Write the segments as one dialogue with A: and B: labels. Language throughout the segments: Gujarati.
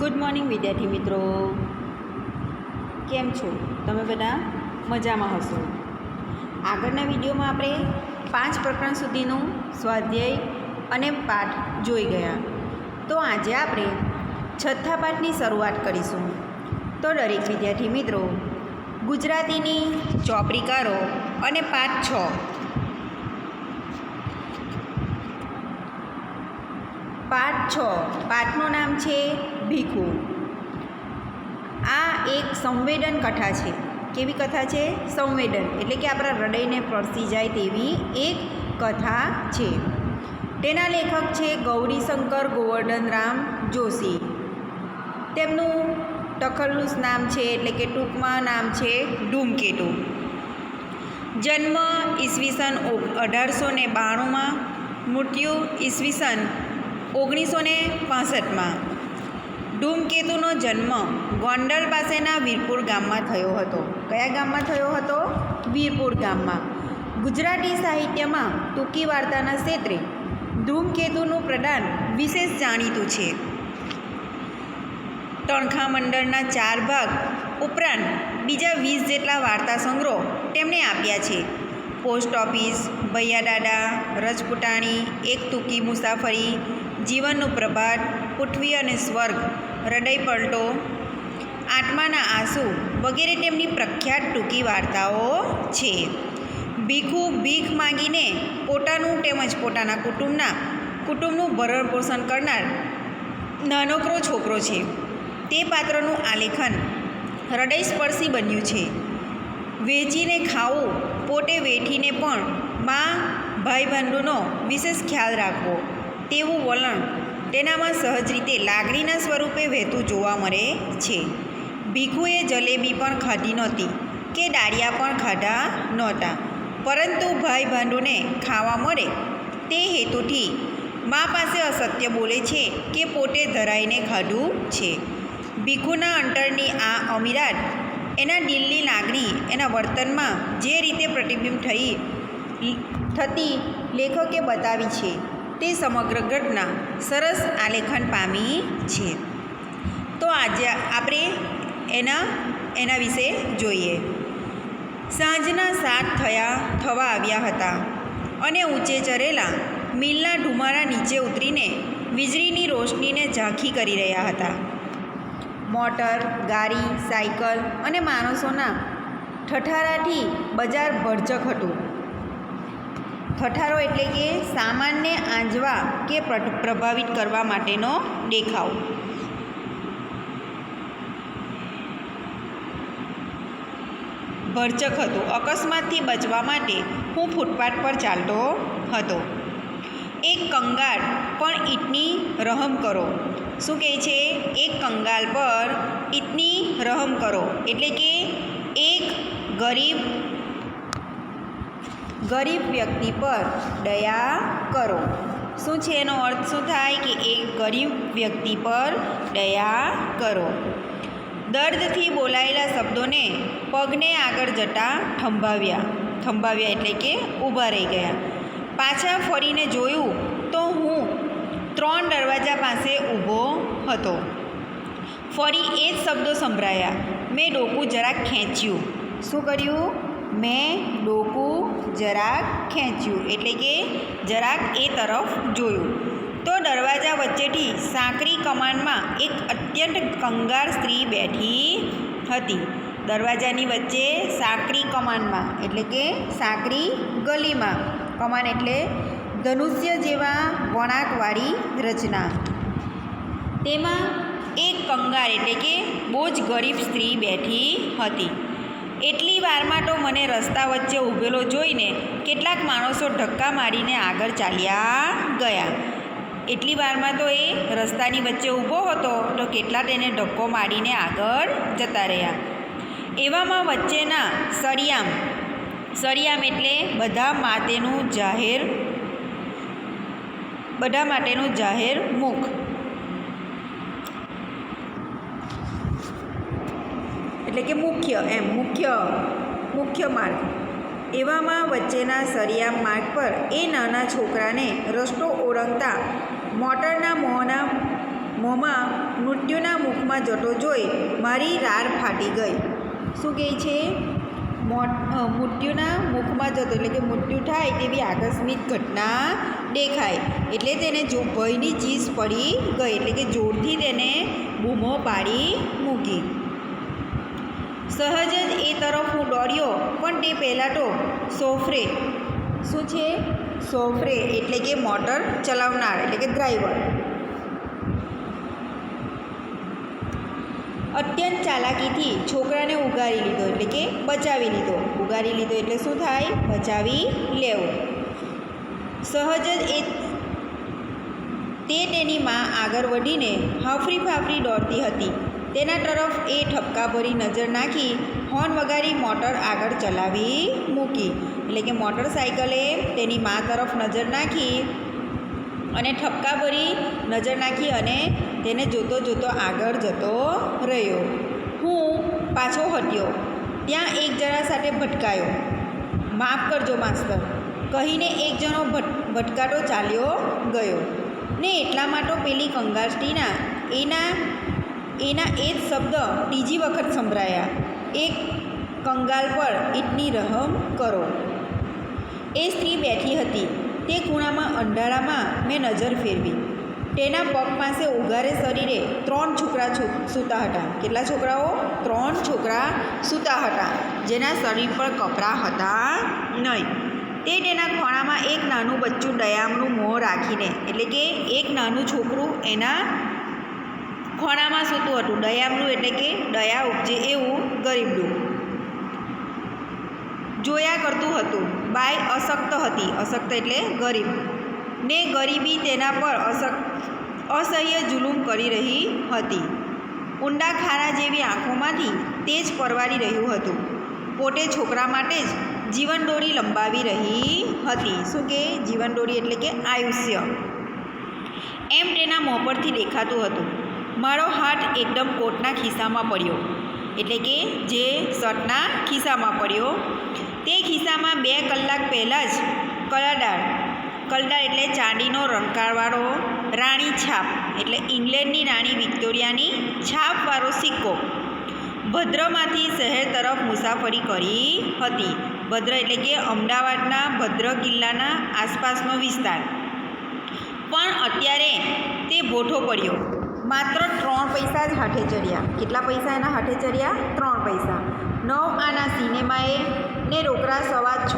A: ગુડ મોર્નિંગ વિદ્યાર્થી મિત્રો. કેમ છો? તમે બધા મજામાં હશો? આગળના વિડીયોમાં આપણે પાંચ પ્રકરણ સુધીનું સ્વાધ્યાય અને પાઠ જોઈ ગયા. તો આજે આપણે છઠ્ઠા પાઠની શરૂઆત કરીશું. તો દરેક વિદ્યાર્થી મિત્રો, ગુજરાતીની ચોપડી કારો અને પાઠ છ. પાઠ છ. પાઠનું નામ છે ભીખુ. આ એક સંવેદન કથા છે. કેવી કથા છે? સંવેદન. એટલે કે આપણા હૃદયને પરસી જાય તેવી એક કથા છે. તેના લેખક છે ગૌરીશંકર ગોવર્ધનરામ જોશી. તેમનું ટખલનું નામ છે, એટલે કે ટૂંકમાં નામ છે ધૂમકેતુ જન્મ ઈસવીસન અઢારસો ને બાણુંમાં મૃત્યુ ઈસવીસન ઓગણીસો ને પાસઠમાં ધૂમકેતુનો જન્મ ગોંડલ પાસેના વીરપુર ગામમાં થયો હતો. કયા ગામમાં થયો હતો? વીરપુર ગામમાં. ગુજરાતી સાહિત્યમાં ટૂંકી વાર્તાના ક્ષેત્રે ધૂમકેતુનું પ્રદાન વિશેષ જાણીતું છે. તણખા મંડળના ચાર ભાગ ઉપરાંત બીજા વીસ જેટલા વાર્તા સંગ્રહ તેમણે આપ્યા છે. પોસ્ટ ઓફિસ, ભૈયા દાદા, રજપૂતાણી, એક ટૂંકી મુસાફરી જીવનનું પ્રભાત, પૃથ્વી અને સ્વર્ગ, હૃદય પલટો, આત્માના આંસુ વગેરે તેમની પ્રખ્યાત ટૂંકી વાર્તાઓ છે. ભીખુ ભીખ માંગીને પોતાનું તેમજ પોતાના કુટુંબના, કુટુંબનું ભરણ પોષણ કરનાર નાનકડો છોકરો છે. તે પાત્રનું આલેખન હૃદયસ્પર્શી બન્યું છે. વેચીને ખાવું, પોતે વેઠીને પણ મા ભાઈ બંધુનો વિશેષ ખ્યાલ રાખવો. તેવું વલણ તેનામાં સહજ રીતે લાગણીના સ્વરૂપે વહેતું જોવા મળે છે. ભીખુએ જલેબી પણ ખાધી નહોતી કે દાળિયા પણ ખાધા નહોતા. પરંતુ ભાઈ ભાંડુને ખાવા મળે તે હેતુથી મા પાસે અસત્ય બોલે છે કે પોતે ધરાઈને ખાધું છે. ભીખુના અંતરની આ અમીરાત, એના દિલની લાગણી, એના વર્તનમાં જે રીતે પ્રતિબિંબ થઈ થતી લેખકે બતાવી છે. તે સમગ્ર ઘટના સરસ આલેખન પામી છે. તો આજે આપણે એના એના વિશે જોઈએ. સાંજના સાત થયા, થવા આવ્યા હતા અને ઊંચે ચરેલા મિલના ઢુમારા નીચે ઉતરીને વીજળીની રોશનીને ઝાંખી કરી રહ્યા હતા. મોટર, ગાડી, સાયકલ અને માણસોના ઠઠારાથી બજાર ભરચક હતું. ઠઠારો એટલે કે સામાનને આંજવા કે પ્રભાવિત કરવા માટેનો દેખાવ. ભરચક હતું. અકસ્માતથી બચવા માટે હું ફૂટપાથ પર ચાલતો હતો. એક કંગાળ પણ ઈટની રહમ કરો. શું કહે છે? એક કંગાલ પર ઈટની રહમ કરો. એટલે કે એક ગરીબ ગરીબ વ્યક્તિ પર દયા કરો. શું છે એનો અર્થ શું થાય કે એક ગરીબ વ્યક્તિ પર દયા કરો? દર્દથી બોલાયેલા શબ્દોને પગને આગળ જતાં થંભાવ્યા. થંભાવ્યા એટલે કે ઊભા રહી ગયા. પાછા ફરીને જોયું તો હું ત્રણ દરવાજા પાસે ઊભો હતો. ફરી એ જ શબ્દો સંભળાયા. મેં ડોકું જરાક ખેંચ્યું. શું કર્યું? મેં ડોકું જરાક ખેંચ્યું, એટલે કે જરાક એ તરફ જોયું. તો દરવાજા વચ્ચેથી સાંકરી કમાનમાં એક અત્યંત કંગાર સ્ત્રી બેઠી હતી. દરવાજાની વચ્ચે સાંકરી કમાનમાં, એટલે કે સાંકરી ગલીમાં. કમાન એટલે ધનુષ્ય જેવા વણાકવાળી રચના. તેમાં એક કંગાર એટલે કે બહુ જ ગરીબ સ્ત્રી બેઠી હતી. એટલી વારમાં તો મને રસ્તા વચ્ચે ઊભેલો જોઈને કેટલાક માણસો ધક્કા મારીને આગળ ચાલ્યા ગયા. એટલી વારમાં તો એ રસ્તાની વચ્ચે ઊભો હતો તો કેટલા તેને ધક્કો મારીને આગળ જતા રહ્યા. એવામાં વચ્ચેના સળિયામ સળિયામ એટલે બધા માટેનું જાહેર, બધા માટેનું જાહેર મુખ. એટલે કે મુખ્ય, એમ, મુખ્ય મુખ્ય માર્ગ. એવામાં વચ્ચેના સરિયા માર્ગ પર એ નાના છોકરાને રસ્તો ઓળંગતા મોટરના મોંના, મોંમાં મૃત્યુના મુખમાં જતો જોઈ મારી રાર ફાટી ગઈ. શું કહે છે? મૃત્યુના મુખમાં જતો, એટલે કે મૃત્યુ થાય તેવી આકસ્મિક ઘટના દેખાય. એટલે તેને જો ભયની ચીજ પડી ગઈ, એટલે કે જોરથી તેને બૂમો પાડી મૂકી. સહજ જ એ તરફ હું દોડ્યો, પણ તે પહેલાં તો સોફરે. શું છે? સોફરે એટલે કે મોટર ચલાવનાર, એટલે કે ડ્રાઈવર. અત્યંત ચાલાકીથી છોકરાને ઉગારી લીધો, એટલે કે બચાવી લીધો. ઉગારી લીધો એટલે શું થાય? બચાવી લેવો. સહજ જ એ તે તેની માં આગળ વધીને હાફરી ફાફરી દોડતી હતી. તેના તરફ એ ઠપકા ભરી નજર નાખી, હોર્ન વગાડી મોટર આગળ ચલાવી મૂકી. એટલે કે મોટરસાઇકલે તેની મા તરફ નજર નાખી અને ઠપકા ભરી નજર નાખી અને તેને જોતો જોતો આગળ જતો રહ્યો. હું પાછો હટ્યો. ત્યાં એક જણા સાથે ભટકાયો. માફ કરજો, માસ્તર. કહીને એક જણો ભટ, ભટકાટો ચાલ્યો ગયો. ને એટલા માટે પેલી કંગાસટીના એના એના એ જ શબ્દ ત્રીજી વખત સંભળાયા. એક કંગાલ પર ઈટની રહમ કરો. એ સ્ત્રી બેઠી હતી. તે ખૂણામાં અંધારામાં મેં નજર ફેરવી. તેના પગ પાસે ઉઘારે શરીરે ત્રણ છોકરા સૂતા હતા. કેટલા છોકરાઓ? ત્રણ છોકરા સૂતા હતા, જેના શરીર પર કપડાં હતા નહીં. તે તેના ખોણામાં એક નાનું બચ્ચું દયામનું મોં રાખીને, એટલે કે એક નાનું છોકરું એના ખોણામાં સૂતું હતું. દયામનું એટલે કે દયા ઉપજે એવું ગરીબડું. જોયા કરતું હતું. બાય અશક્ત હતી. અશક્ત એટલે ગરીબ. ને ગરીબી તેના પર અશક અસહ્ય જુલુમ કરી રહી હતી. ઊંડા ખારા જેવી આંખોમાંથી તેજ પરવારી રહ્યું હતું. પોતે છોકરા માટે જ જીવનદોરી લંબાવી રહી હતી. શું કે જીવનદોરી એટલે કે આયુષ્ય? એમ તેના મોં પરથી દેખાતું હતું. મારો હાથ એકદમ કોટના ખિસ્સામાં પડ્યો. એટલે કે જે શર્ટના ખિસ્સામાં પડ્યો. તે ખિસ્સામાં બે કલાક પહેલાં જ કલાદાર કલદાર એટલે ચાંદીનો રણકારવાળો રાણી છાપ, એટલે ઇંગ્લેન્ડની રાણી વિક્ટોરિયાની છાપવાળો સિક્કો. ભદ્રમાંથી શહેર તરફ મુસાફરી કરી હતી. ભદ્ર એટલે કે અમદાવાદના ભદ્ર કિલ્લાના આસપાસનો વિસ્તાર. પણ અત્યારે તે ભોઠો પડ્યો. માત્ર ત્રણ પૈસા જ હાથે ચડ્યા. કેટલા પૈસા એના હાથે ચડ્યા? ત્રણ પૈસા. નવ આના સિનેમાએ ને રોકડા સવા છ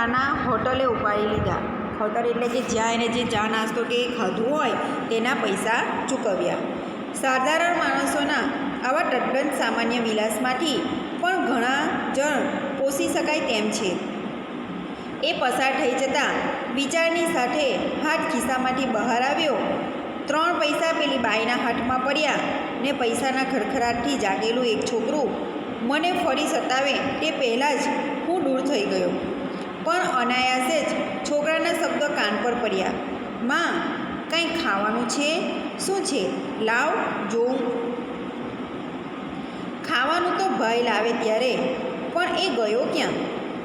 A: આના હોટલે ઉપાડી લીધા. હોટલ એટલે કે જ્યાં એને જે ચા નાસ્તો કે ખાધું હોય, તેના પૈસા ચૂકવ્યા. સાધારણ માણસોના આવા તદ્દન સામાન્ય વિલાસમાંથી પણ ઘણા જણ પોષી શકાય તેમ છે. એ પસાર થઈ જતાં વિચારની સાથે હાથ ખિસ્સામાંથી બહાર આવ્યો. ત્રણ પૈસા પેલી બાઈના હાથમાં પડ્યા ને પૈસાના ખડખડાટથી જાગેલું એક છોકરું મને ફરી સતાવે તે પહેલાં જ હું દૂર થઈ ગયો. પણ અનાયાસે જ છોકરાના શબ્દો કાન પર પડ્યા. માં, કંઈ ખાવાનું છે? શું છે? લાવ, જોઉં. ખાવાનું તો ભાઈ લાવે ત્યારે, પણ એ ગયો ક્યાં?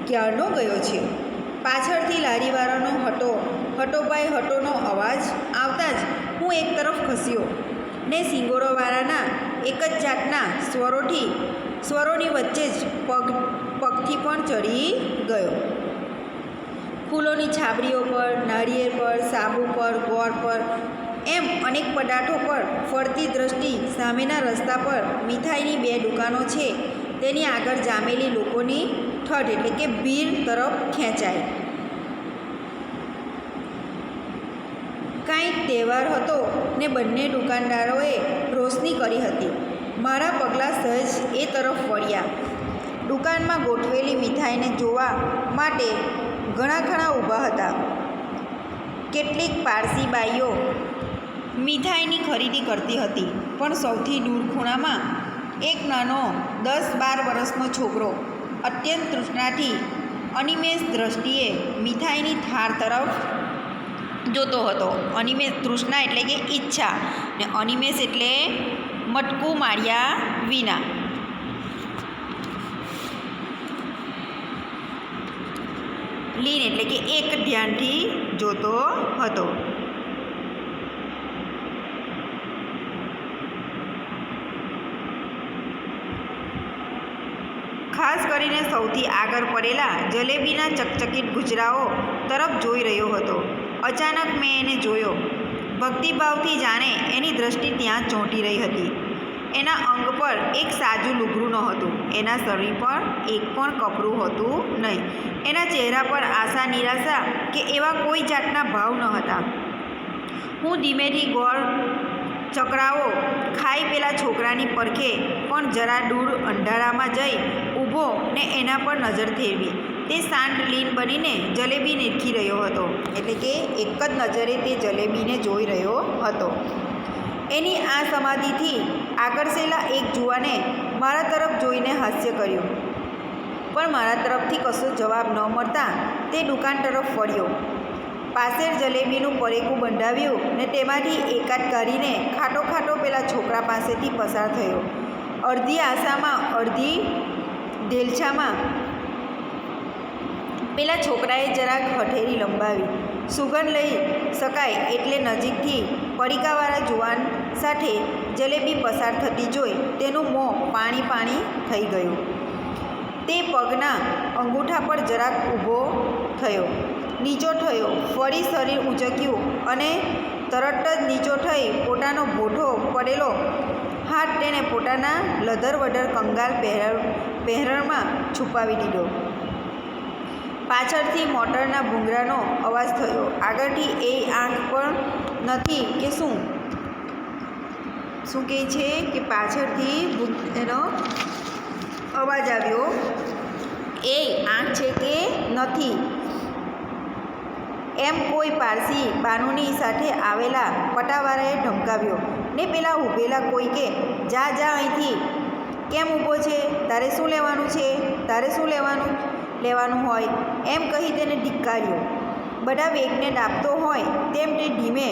A: ક્યારનો ગયો છે? પાછળથી લારીવાળાનો હટો હટોભાઈ હટોનો અવાજ એક તરફ ખસ્યો ને સિંગોરોવાળાના એક જ જાતના સ્વરોથી, સ્વરોની વચ્ચે જ પગ, પગથી પણ ચડી ગયો. ફૂલોની છાબડીઓ પર, નાળિયેર પર, સાબુ પર, ગોળ પર એમ અનેક પદાર્થો પર ફરતી દ્રષ્ટિ સામેના રસ્તા પર મીઠાઈની બે દુકાનો છે. તેની આગળ જામેલી લોકોની ઠઠ એટલે કે ભીડ તરફ ખેંચાય કાંઈક તહેવાર હતો ને બંને દુકાનદારોએ રોશની કરી હતી. મારા પગલાં સહેજ એ તરફ વળ્યા. દુકાનમાં ગોઠવેલી મીઠાઈને જોવા માટે ઘણા ઘણા ઊભા હતા. કેટલીક પારસી બાઈઓ મીઠાઈની ખરીદી કરતી હતી, પણ સૌથી દૂર ખૂણામાં એક નાનો દસ બાર વર્ષનો છોકરો અત્યંત તૃષ્ણાથી અનિમેષ દ્રષ્ટિએ મીઠાઈની થાળ તરફ જોતો હતો. અનિમેષ તૃષ્ણા એટલે કે ઈચ્છા ને અનિમેષ એટલે મટકું માર્યા વિના. લીન એટલે કે એક ધ્યાનથી જોતો હતો. ખાસ કરીને સૌથી આગળ પડેલા જલેબીના ચકચકિત ગુજરાઓ તરફ જોઈ રહ્યો હતો. અચાનક મેં એને જોયો. ભક્તિભાવથી જાણે એની દ્રષ્ટિ ત્યાં ચોંટી રહી હતી. એના અંગ પર એક સાજું લુગડું નહોતું. એના શરીર પર એક પણ કપડું હતું નહીં. એના ચહેરા પર આશા, નિરાશા કે એવા કોઈ જાતના ભાવ ન હતા. હું ધીમેથી ગોળ ચકરાવો ખાઈ પેલા છોકરાની પરખે પણ જરા દૂર અંધારામાં જઈ ઊભો ને એના પર નજર ફેરવી. તે શાંત લીન બનીને જલેબી નીરખી રહ્યો હતો. એટલે કે એક જ નજરે તે જલેબીને જોઈ રહ્યો હતો. એની આ સમાધિથી આકર્ષેલા એક જુવાને મારા તરફ જોઈને હાસ્ય કર્યું. પણ મારા તરફથી કશો જવાબ ન મળતા તે દુકાન તરફ ફર્યો પાસેર જલેબીનું પરેકું બંધાવ્યું ને તેમાંથી એકાદ કાઢીને ખાટો ખાટો પેલા છોકરા પાસેથી પસાર થયો. અડધી આશામાં અડધી દેલછામાં. પેલા છોકરાએ જરાક હઠેરી લંબાવી. સુગંધ લઈ શકાય એટલે નજીકથી પડીકાવાળા જુવાન સાથે જલેબી પસાર થતી જોઈ તેનું મોં પાણી પાણી થઈ ગયું. તે પગના અંગૂઠા પર જરાક ઊભો થયો. નીચો થયો, ફરી શરીર ઊંચક્યું અને તરત જ નીચો થઈ પોતાનો ભોઠો પડેલો હાથ તેણે પોતાના લધર વધર કંગાલ પહેર, પહેરણમાં છુપાવી દીધો. પાછળથી મોટરના ભૂંગરાનો અવાજ થયો. આગળથી એ આંખ પણ નથી કે શું? શું કહે છે કે પાછળથી એનો અવાજ આવ્યો? એ આંખ છે કે નથી? એમ કોઈ પારસી બાનુની સાથે આવેલા પટાવાળાએ ધમકાવ્યો. ને પેલા ઊભેલા કોઈ કે, જા જા અહીંથી. કેમ ઊભો છે? તારે શું લેવાનું છે? તારે શું લેવાનું? લેવાનું હોય. એમ કહી તેને ધિક્કાર્યો. બધા વેગને ડાબતો હોય તેમ તે ધીમે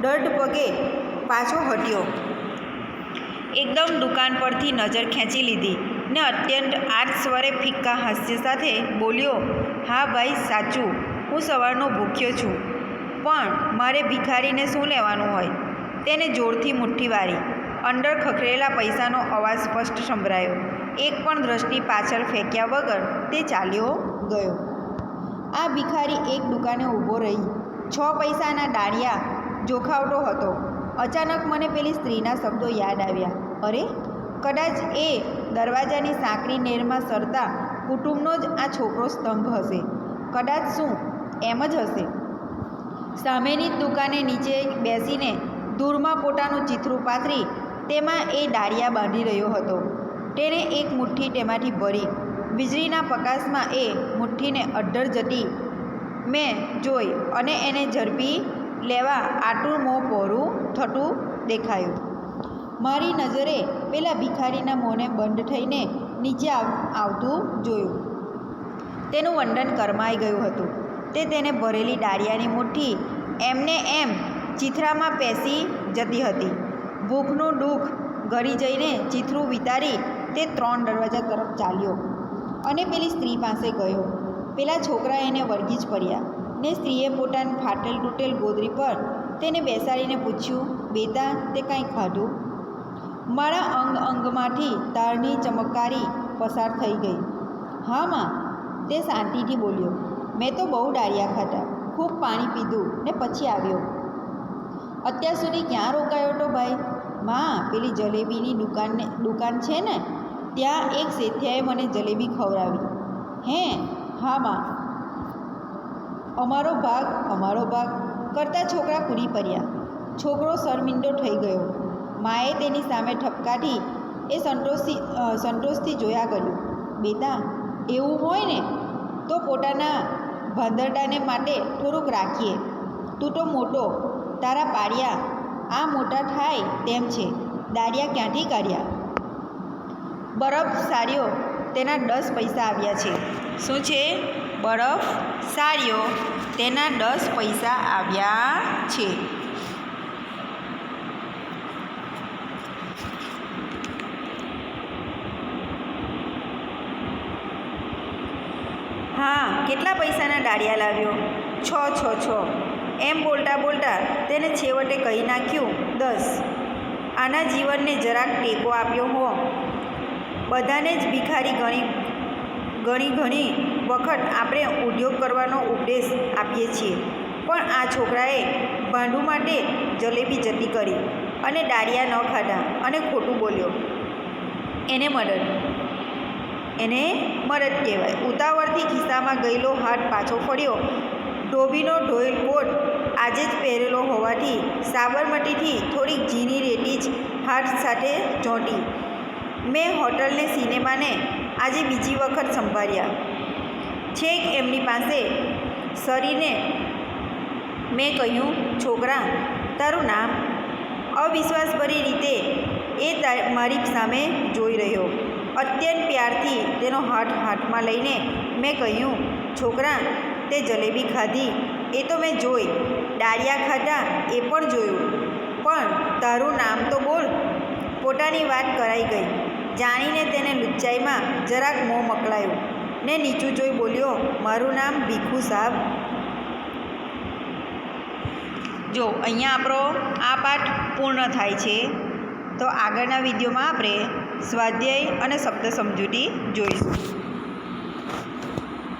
A: દઢ પગે પાછો હટ્યો. એકદમ દુકાન પરથી નજર ખેંચી લીધી ને અત્યંત આઠ સ્વરે ફિક્કા હાસ્ય સાથે બોલ્યો, હા ભાઈ, સાચું. હું સવારનો ભૂખ્યો છું. પણ મારે ભિખારીને શું લેવાનું હોય? તેને જોરથી મુઠ્ઠી વારી અંદર ખખરેલા પૈસાનો અવાજ સ્પષ્ટ સંભળાયો. એક પણ દ્રષ્ટિ પાછળ ફેંક્યા વગર તે ચાલ્યો ગયો. આ ભિખારી એક દુકાને ઊભો રહી. છ પૈસાના ડાળિયા જોખાવતો હતો. અચાનક મને પેલી સ્ત્રીના શબ્દો યાદ આવ્યા. અરે, કદાચ એ દરવાજાની સાંકડી નેરમાં સરતા કુટુંબનો જ આ છોકરો સ્તંભ હશે. કદાચ શું? એમ જ હશે. સામેની જ દુકાને નીચે બેસીને દૂરમાં પોતાનું ચિત્રું પાથરી તેમાં એ દાળિયા બાંધી રહ્યો હતો. તેણે એક મુઠ્ઠી તેમાંથી ભરી. વીજળીના પ્રકાશમાં એ મુઠ્ઠીને અડધર જતી મેં જોઈ અને એને ઝડપી લેવા આટલું મોં પહોરું થતું દેખાયું. મારી નજરે પેલા ભિખારીના મોંને બંધ થઈને નીચે આવતું જોયું. તેનું વંદન કરમાઈ ગયું હતું. તે તેને ભરેલી દાળિયાની મુઠ્ઠી એમને એમ ચીથરામાં પેસી જતી હતી. ભૂખનું દુઃખ ઘરી જઈને ચીથરું વિતારી તે ત્રણ દરવાજા તરફ ચાલ્યો અને પેલી સ્ત્રી પાસે ગયો. પેલા છોકરા એને વળગી જ પડ્યા ને સ્ત્રીએ પોતાની ફાટેલ તૂટેલ ગોદરી પર તેને બેસાડીને પૂછ્યું, બેટા, તે કાંઈ ખાધું? મારા અંગ અંગમાંથી તારની ચમકારી પસાર થઈ ગઈ. હા, માં, તે શાંતિથી બોલ્યો. મેં તો બહુ ડાળિયા ખાધા. ખૂબ પાણી પીધું ને પછી આવ્યો. અત્યાર સુધી ક્યાં રોકાયો તો ભાઈ? માં, પેલી જલેબીની દુકાનને, દુકાન છે ને? ત્યાં એક શેઠિયાએ મને જલેબી ખવડાવી. હે? હા, માં. અમારો ભાગ અમારો ભાગ. કરતા છોકરા કૂદી પડ્યા. છોકરો શરમિંદો થઈ ગયો. માએ તેની સામે ઠપકાથી એ સંતોષથી સંતોષથી જોયા કર્યું બેટા, એવું હોય ને, તો પોતાના ભાંદરડાને માટે થોડુંક રાખીએ. તું તો મોટો. તારા પાડ્યા. આ મોટા થાય તેમ છે. દાળિયા ક્યાંથી કાઢ્યા? બરફ સારીઓ તેના દસ પૈસા આવ્યા છે. શું છે? બરફ સાર્યો. તેના દસ પૈસા આવ્યા છે. હા, કેટલા પૈસાના દાળિયા લાવ્યો? છ છ છ. એમ બોલતા બોલતા તેને છેવટે કહી નાખ્યું, દસ. આના જીવનને જરાક ટેકો આપ્યો હો. બધાને જ ભિખારી ગણી ઘણી ઘણી વખત આપણે ઉદ્યોગ કરવાનો ઉપદેશ આપીએ છીએ. પણ આ છોકરાએ ભાંડું માટે જલેબી જતી કરી અને ડાળિયા ન ખાધા અને ખોટું બોલ્યો. એને મદદ એને મદદ કહેવાય. ઉતાવળથી ખિસ્સામાં ગયેલો હાથ પાછો ફર્યો ધોબીનો ઢોઈલ કોટ આજે જ પહેરેલો હોવાથી સાબરમતીથી થોડીક ઝીણી રેતી જ હાથ સાથે ચોંટી. મેં હોટલને સિનેમાને આજે બીજી વખત સંભાળ્યા. છેક એમની પાસે સરીને મેં કહ્યું, છોકરા, તારું નામ? અવિશ્વાસભરી રીતે એ મારી સામે જોઈ રહ્યો. અત્યંત પ્યારથી તેનો હાથ હાથમાં લઈને મેં કહ્યું, છોકરા તે જલેબી ખાધી. એ તો મેં જોઈ. દાળિયા ખાધા, એ પણ જોયું. પણ તારું નામ તો બોલ. પોતાની વાત કરાઈ ગઈ. જાણીને તેને લુચ્ચાઈમાં જરાક મોં મકળાયું. ને નીચું જોઈ બોલ્યો, મારું નામ ભીખુ સાહેબ જો, અહીંયા આપણો આ પાઠ પૂર્ણ થાય છે, તો આગળના વિડીયોમાં આપણે સ્વાધ્યાય અને શબ્દ સમજૂતી જોઈશું.